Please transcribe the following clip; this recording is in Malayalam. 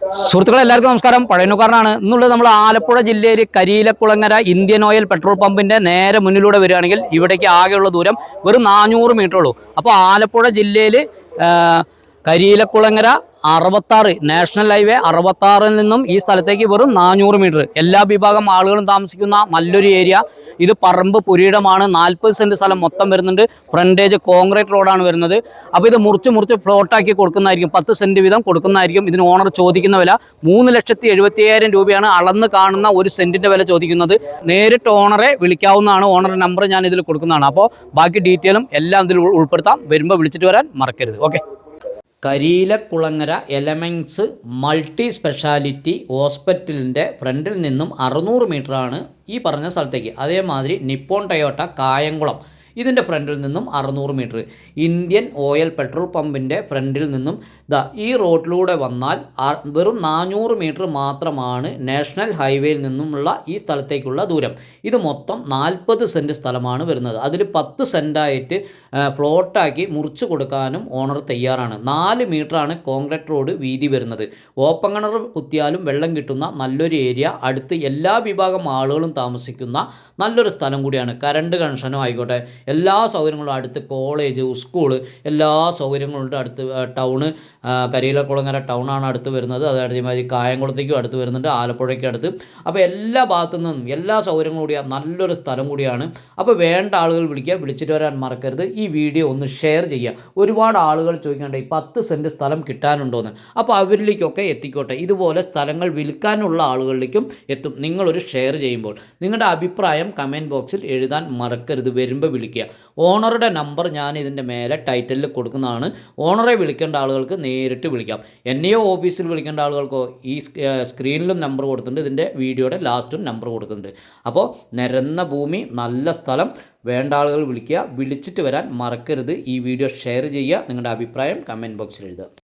സുഹൃത്തുക്കളെ എല്ലാവർക്കും നമസ്കാരം. പഴയനുകാരനാണ് ഇന്നുള്ളത് നമ്മൾ ആലപ്പുഴ ജില്ലയിൽ കരിയിലക്കുളങ്ങര ഇന്ത്യൻ ഓയിൽ പെട്രോൾ പമ്പിന്റെ നേരെ മുന്നിലൂടെ വരികയാണെങ്കിൽ ഇവിടേക്ക് ആകെയുള്ള ദൂരം വെറും നാനൂറ് മീറ്റർ ഉള്ളൂ. അപ്പോൾ ആലപ്പുഴ ജില്ലയിൽ കരിയിലക്കുളങ്ങര അറുപത്താറ് നാഷണൽ ഹൈവേ അറുപത്താറിൽ നിന്നും ഈ സ്ഥലത്തേക്ക് വെറും നാനൂറ് മീറ്റർ. എല്ലാ വിഭാഗം ആളുകളും താമസിക്കുന്ന നല്ലൊരു ഏരിയ. ഇത് പറമ്പ് പുരീടമാണ് നാൽപ്പത് സെന്റ് സ്ഥലം മൊത്തം വരുന്നുണ്ട്. ഫ്രണ്ടേജ് കോൺക്രീറ്റ് റോഡാണ് വരുന്നത്. അപ്പോൾ ഇത് മുറിച്ച് മുറിച്ച് പ്ലോട്ടാക്കി കൊടുക്കുന്നതായിരിക്കും. പത്ത് സെന്റ് വീതം കൊടുക്കുന്നതായിരിക്കും. ഇതിന് ഓണർ ചോദിക്കുന്ന വില മൂന്ന് ലക്ഷത്തി എഴുപത്തി അയ്യായിരം രൂപയാണ് അളന്ന് കാണുന്ന ഒരു സെന്റിന്റെ വില ചോദിക്കുന്നത്. നേരിട്ട് ഓണറെ വിളിക്കാവുന്നതാണ്. ഓണറുടെ നമ്പർ ഞാൻ ഇതിൽ കൊടുക്കുന്നതാണ്. അപ്പോൾ ബാക്കി ഡീറ്റെയിലും എല്ലാം ഇതിൽ ഉൾപ്പെടുത്താം. വരുമ്പോൾ വിളിച്ചിട്ട് വരാൻ മറക്കരുത്. ഓക്കെ. കരിയിലക്കുളങ്ങര എലമെൻസ് മൾട്ടി സ്പെഷ്യാലിറ്റി ഹോസ്പിറ്റലിന്റെ ഫ്രണ്ടിൽ നിന്നും അറുന്നൂറ് മീറ്ററാണ് ഈ പറഞ്ഞ സ്ഥലത്തേക്ക്. അതേമാതിരി നിപ്പോൺ ടയോട്ട കായംകുളം. ഇതിന്റെ ഫ്രണ്ടിൽ നിന്നും അറുന്നൂറ് മീറ്റർ. ഇന്ത്യൻ ഓയിൽ പെട്രോൾ പമ്പിന്റെ ഫ്രണ്ടിൽ നിന്നും ദാ ഈ റോഡിലൂടെ വന്നാൽ വെറും നാനൂറ് മീറ്റർ മാത്രമാണ് നാഷണൽ ഹൈവേയിൽ നിന്നുമുള്ള ഈ സ്ഥലത്തേക്കുള്ള ദൂരം. ഇത് മൊത്തം നാൽപ്പത് സെന്റ് സ്ഥലമാണ് വരുന്നത്. അതിൽ പത്ത് സെന്റായിട്ട് പ്ലോട്ടാക്കി മുറിച്ചു കൊടുക്കാനും ഓണർ തയ്യാറാണ്. നാല് മീറ്ററാണ് കോൺക്രീറ്റ് റോഡ് വീതി വരുന്നത്. ഓപ്പൺ കിണർ കുത്തിയാലും വെള്ളം കിട്ടുന്ന നല്ലൊരു ഏരിയ. അടുത്ത് എല്ലാ വിഭാഗം ആളുകളും താമസിക്കുന്ന നല്ലൊരു സ്ഥലം കൂടിയാണ്. കറണ്ട് കണക്ഷനോ ആയിക്കോട്ടെ. എല്ലാ സൗകര്യങ്ങളും അടുത്ത് കോളേജ് സ്കൂൾ എല്ലാ സൗകര്യങ്ങളും ഉണ്ട് അടുത്ത് ടൗണ്. കരിയിലക്കുളങ്ങര ടൗണാണ് അടുത്ത് വരുന്നത്. അത് അതേമാതിരി കായംകുളത്തേക്കും അടുത്ത് വരുന്നുണ്ട് ആലപ്പുഴയ്ക്കും അടുത്ത്. അപ്പോൾ എല്ലാ ഭാഗത്തു നിന്നും എല്ലാ സൗകര്യങ്ങളും കൂടിയ നല്ലൊരു സ്ഥലം കൂടിയാണ്. അപ്പോൾ വേണ്ട ആളുകൾ വിളിക്കുക വിളിച്ചിട്ട് വരാൻ മറക്കരുത്. ഈ വീഡിയോ ഒന്ന് ഷെയർ ചെയ്യുക. ഒരുപാട് ആളുകൾ ചോദിക്കേണ്ട ഈ പത്ത് സെന്റ് സ്ഥലം കിട്ടാനുണ്ടോയെന്ന് അപ്പോൾ അവരിലേക്കൊക്കെ എത്തിക്കോട്ടെ. ഇതുപോലെ സ്ഥലങ്ങൾ വിൽക്കാനുള്ള ആളുകളിലേക്കും എത്തും. നിങ്ങളൊരു ഷെയർ ചെയ്യുമ്പോൾ. നിങ്ങളുടെ അഭിപ്രായം കമന്റ് ബോക്സിൽ എഴുതാൻ മറക്കരുത്. വരുമ്പോൾ വിളിക്കുക ഓണറുടെ നമ്പർ ഞാൻ ഇതിന്റെ മേലെ ടൈറ്റിലിൽ കൊടുക്കുന്നതാണ്. ഓണറെ വിളിക്കേണ്ട ആളുകൾക്ക് നേരിട്ട് വിളിക്കാം. എന്നെയോ ഓഫീസിൽ വിളിക്കേണ്ട ആളുകൾക്കോ ഈ സ്ക്രീനിലും നമ്പർ കൊടുത്തിട്ടുണ്ട്. ഇതിന്റെ വീഡിയോയുടെ ലാസ്റ്റും നമ്പർ കൊടുക്കുന്നുണ്ട്. അപ്പോൾ നിരന്ന ഭൂമി നല്ല സ്ഥലം വേണ്ട ആളുകൾ വിളിക്കുക വിളിച്ചിട്ട് വരാൻ മറക്കരുത്. ഈ വീഡിയോ ഷെയർ ചെയ്യുക നിങ്ങളുടെ അഭിപ്രായം കമന്റ് ബോക്സിൽ എഴുതുക.